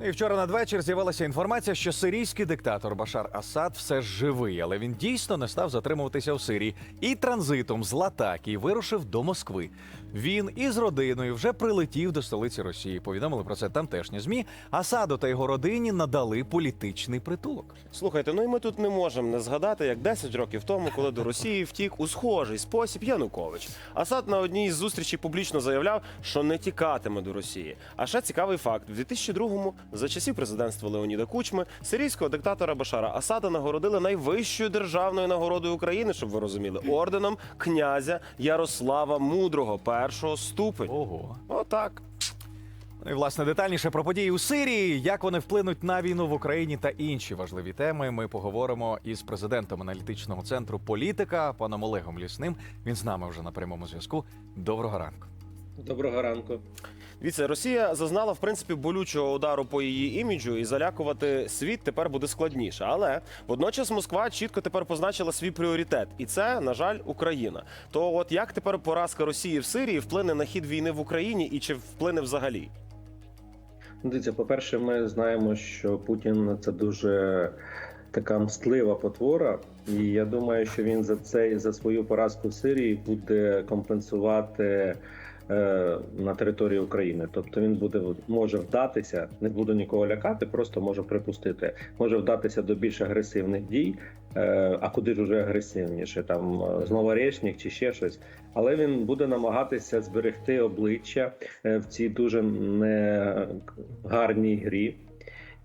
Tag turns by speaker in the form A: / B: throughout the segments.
A: І вчора надвечір з'явилася інформація, що сирійський диктатор Башар Асад все ж живий, але він дійсно не став затримуватися в Сирії і транзитом з Латакії вирушив до Москви. Він із родиною вже прилетів до столиці Росії. Повідомили про це тамтешні змі. Асаду та його родині надали політичний притулок.
B: Слухайте, ну і ми тут не можемо не згадати, як 10 років тому, коли до Росії втік у схожий спосіб Янукович. Асад на одній із зустрічей публічно заявляв, що не тікатиме до Росії. А ще цікавий факт: в 2002-му, за часів президентства Леоніда Кучми, сирійського диктатора Башара Асада нагородили найвищою державною нагородою України, щоб ви розуміли, орденом князя Ярослава Мудрого першого ступеню.
A: Ого.
B: Отак.
A: Ну і власне детальніше про події у Сирії, як вони вплинуть на війну в Україні та інші важливі теми. Ми поговоримо із президентом аналітичного центру політика паном Олегом Лісним. Він з нами вже на прямому зв'язку. Доброго ранку.
C: Доброго ранку.
B: Дивіться, Росія зазнала в принципі болючого удару по її іміджу, і залякувати світ тепер буде складніше. Але водночас Москва чітко тепер позначила свій пріоритет, і це, на жаль, Україна. То от як тепер поразка Росії в Сирії вплине на хід війни в Україні і чи вплине взагалі?
C: Дивіться, по-перше, ми знаємо, що Путін це дуже така мстлива потвора, і я думаю, що він за це за свою поразку в Сирії буде компенсувати. Е, На території України, тобто він буде може вдатися, не буду нікого лякати, просто може припустити, може вдатися до більш агресивних дій. е, А куди ж уже агресивніше, там е, чи ще щось. Але він буде намагатися зберегти обличчя в цій дуже негарній грі.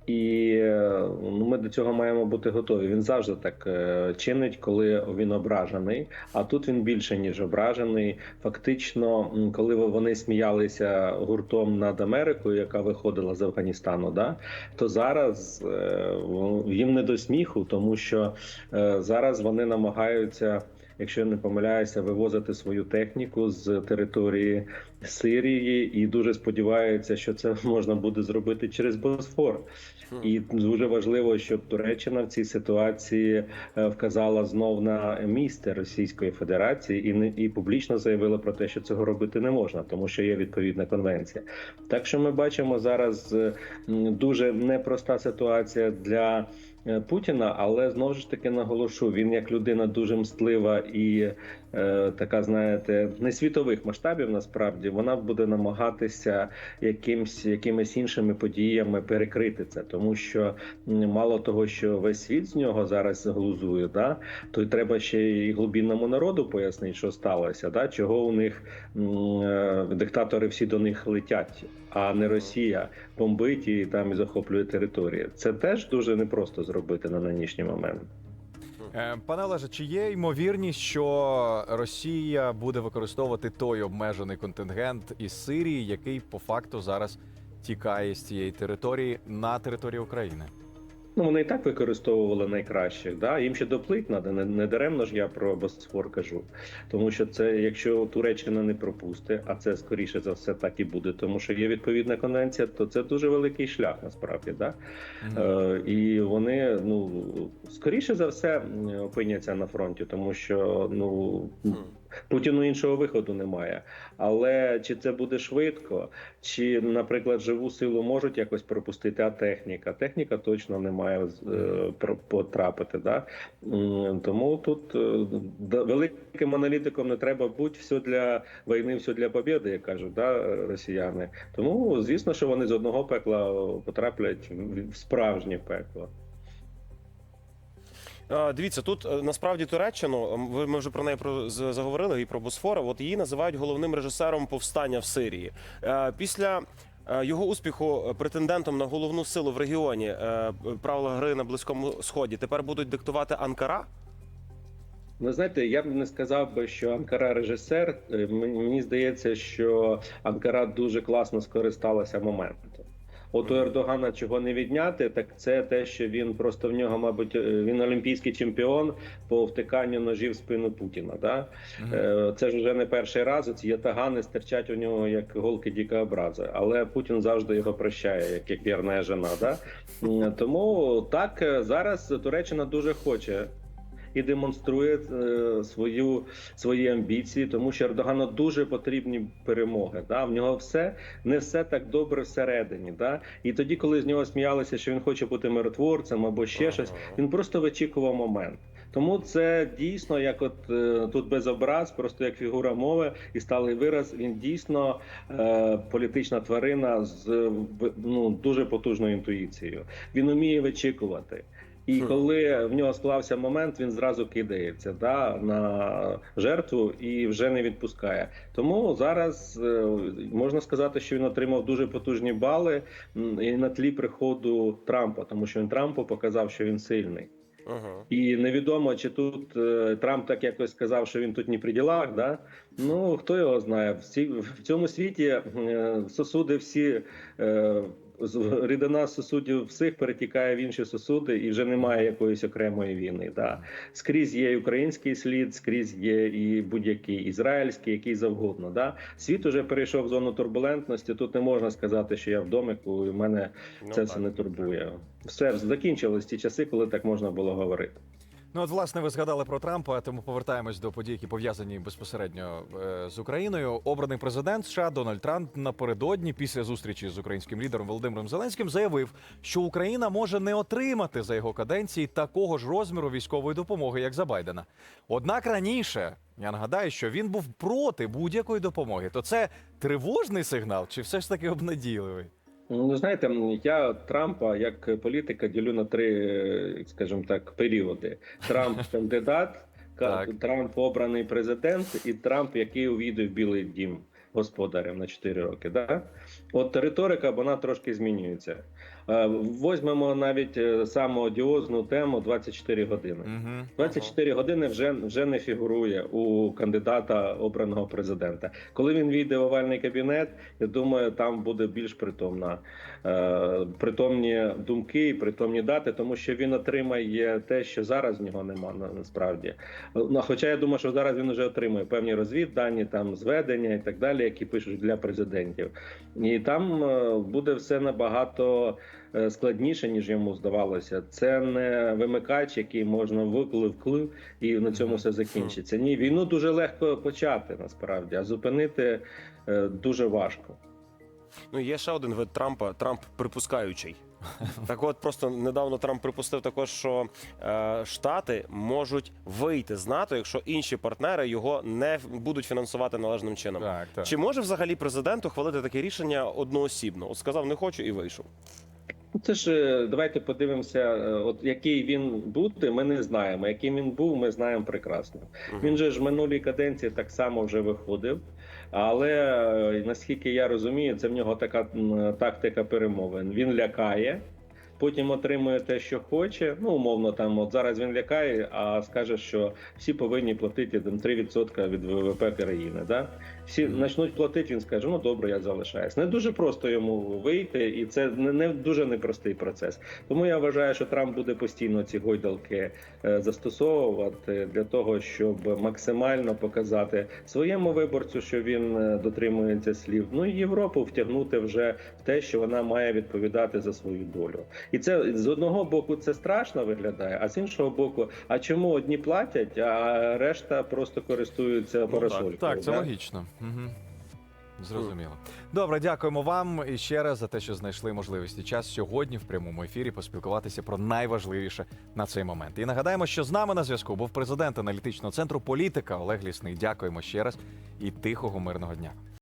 C: І е, ну, ми до цього маємо бути готові. Він завжди так е, чинить, коли він ображений. А тут він більше ніж ображений. Фактично, коли вони сміялися гуртом над Америкою, яка виходила з Афганістану, да то зараз е, їм не до сміху, тому що зараз вони намагаються. Якщо я не помиляюся, вивозити свою техніку з території Сирії і дуже сподіваються, що це можна буде зробити через Босфор. І дуже важливо, щоб Туреччина в цій ситуації е, вказала знов на місце Російської Федерації і не і публічно заявила про те, що цього робити не можна, тому що є відповідна конвенція. Так що ми бачимо зараз е, дуже непроста ситуація для. е, Путіна, але знову ж таки наголошу, він як людина дуже мстлива і е, така, знаєте, не світових масштабів. Насправді вона буде намагатися якимсь якимись іншими подіями перекрити це, тому що мало того, що весь світ з нього зараз глузує, да то й треба ще й глибинному народу пояснити, що сталося, да чого у них е, диктатори всі до них летять, а не Росія бомбить і там і захоплює території. Це теж дуже непросто зробити на нинішній момент.
A: Е, Пане Олеже, чи є ймовірність, що Росія буде використовувати той обмежений контингент із Сирії, який по факту зараз тікає з цієї території на територію України?
C: Ну, вони і так використовували найкращих. Да? Їм ще доплить треба. Не, не даремно ж я про Босфор кажу. Тому що це, якщо Туреччина не пропусти, а це скоріше за все так і буде, тому що є відповідна конвенція, то це дуже великий шлях насправді. Да? Е, і вони ну скоріше за все опиняться на фронті, тому що ну. Путіну іншого виходу немає. Але чи це буде швидко, чи, наприклад, живу силу можуть якось пропустити, а техніка? Техніка точно не має е, потрапити. Да? Тому тут е, великим аналітиком не треба бути все для війни, все для побєди, як кажуть да, росіяни. Тому звісно, що вони з одного пекла потраплять в справжнє пекло.
B: Е, Дивіться, тут е, насправді Туреччину, ми вже про неї про заговорили і про Босфора. От її називають головним режисером повстання в Сирії. Е, Після його успіху претендентом на головну силу в регіоні правила гри на близькому сході тепер будуть диктувати Анкара.
C: Ви знаєте, я б не сказав би, що Анкара режисер. Мені здається, що Анкара дуже класно скористалася моментом. От у Ердогана чого не відняти, так це те, що він просто в нього, мабуть, е, він олімпійський чемпіон по втиканню ножів в спину Путіна. Да? Е, Це ж вже не перший раз. Ці ятагани стирчать у нього як голки дикообраза. Але Путін завжди його прощає, як, як вірна жена. Да? Тому так е, зараз Туреччина дуже хоче і демонструє е, свою свої амбіції, тому що Ердогану дуже потрібні перемоги. Да? В нього все не все так добре всередині. Да? І тоді, коли з нього сміялися, що він хоче бути миротворцем або ще
B: Ага.
C: щось, він просто вичікував момент. Тому це дійсно, як от е, тут без образ, просто як фігура мови і сталий вираз. Він дійсно е, політична тварина з ну, дуже потужною інтуїцією. Він уміє вичікувати. І коли в нього склався момент, він зразу кидається да, на жертву і вже не відпускає. Тому зараз е, можна сказати, що він отримав дуже потужні бали і на тлі приходу Трампа, тому що він Трампу показав, що він сильний.
B: Ага.
C: І невідомо, чи тут е, Трамп так якось сказав, що він тут не при ділах. Да? Ну хто його знає? Всі в цьому світі е, сосуди всі. Рідина сосудів всіх перетікає в інші сосуди, і вже немає якоїсь окремої війни. Да. Скрізь є український слід, скрізь є і будь-який ізраїльський, який завгодно. Да. Світ уже перейшов в зону турбулентності. Тут не можна сказати, що я в домику, і мене
B: Ну,
C: це
B: так.
C: все не турбує. Все закінчились ті часи, коли так можна було говорити.
A: Ну, от, власне, ви згадали про Трампа, тому повертаємось до подій, які пов'язані безпосередньо е, з Україною. Обраний президент США Дональд Трамп напередодні, після зустрічі з українським лідером Володимиром Зеленським, заявив, що Україна може не отримати за його каденції такого ж розміру військової допомоги, як за Байдена. Однак раніше я нагадаю, що він був проти будь-якої допомоги. То це тривожний сигнал, чи все ж таки обнадійливий?
C: Ну, знаєте, я Трампа як політика ділю на три, е, скажімо так, періоди: Трамп кандидат, ка-
A: Так.
C: Трамп обраний президент, і Трамп, який увійде в Білий Дім господарем на 4 роки. Да? От риторика вона трошки змінюється. Е, Возьмемо навіть е, саму одіозну тему 24 години.
A: Угу.
C: 24 години вже вже не фігурує у кандидата обраного президента. Коли він війде в овальний кабінет, я думаю, там буде більш притомна е, притомні думки і притомні дати, тому що він отримає те, що зараз в нього нема на- насправді. Ну, хоча я думаю, що зараз він вже отримує певні розвіддані, там зведення і так далі, які пишуть для президентів. І там буде все набагато складніше, ніж йому здавалося. Це не вимикач, який можна виклив вклив, і на цьому все закінчиться. Ні, війну дуже легко почати насправді, а зупинити е, дуже важко.
B: Ну, є ще один вид Трампа Трамп припускаючий. Так от просто недавно Трамп припустив також, що е, Штати можуть вийти з НАТО, якщо інші партнери його не будуть фінансувати належним чином.
A: Так, так.
B: Чи може взагалі президент ухвалити таке рішення одноосібно? От сказав, не хочу і вийшов.
C: Ну, Це ж е, давайте подивимося, е, от який він буде, ми не знаємо. Яким він був, ми знаємо прекрасно. Він же ж в минулій каденції так само вже виходив. Але е, наскільки я розумію, це в нього така тактика перемовин. Він лякає, потім отримує те, що хоче. Ну, умовно, там от зараз він лякає, а скаже, що всі повинні платити там 3% від ВВП країни. Да? Всі почнуть платити. Він скаже: ну добре, я залишаюсь. Не дуже просто йому вийти, і це не, не дуже непростий процес. Тому я вважаю, що Трамп буде постійно ці гойдалки е, застосовувати для того, щоб максимально показати своєму виборцю, що він е, дотримується слів. Ну і Європу втягнути вже в те, що вона має відповідати за свою долю. І це з одного боку це страшно виглядає, а з іншого боку, а чому одні платять, а решта просто користуються парасолькою?
A: Так, це
C: да?
A: логічно. Угу. Зрозуміло. Добре, дякуємо вам і ще раз за те, що знайшли можливість і час сьогодні в прямому ефірі поспілкуватися про найважливіше на цей момент. І нагадаємо, що з нами на зв'язку був президент аналітичного центру політика Олег Лісний. Дякуємо ще раз і тихого мирного дня.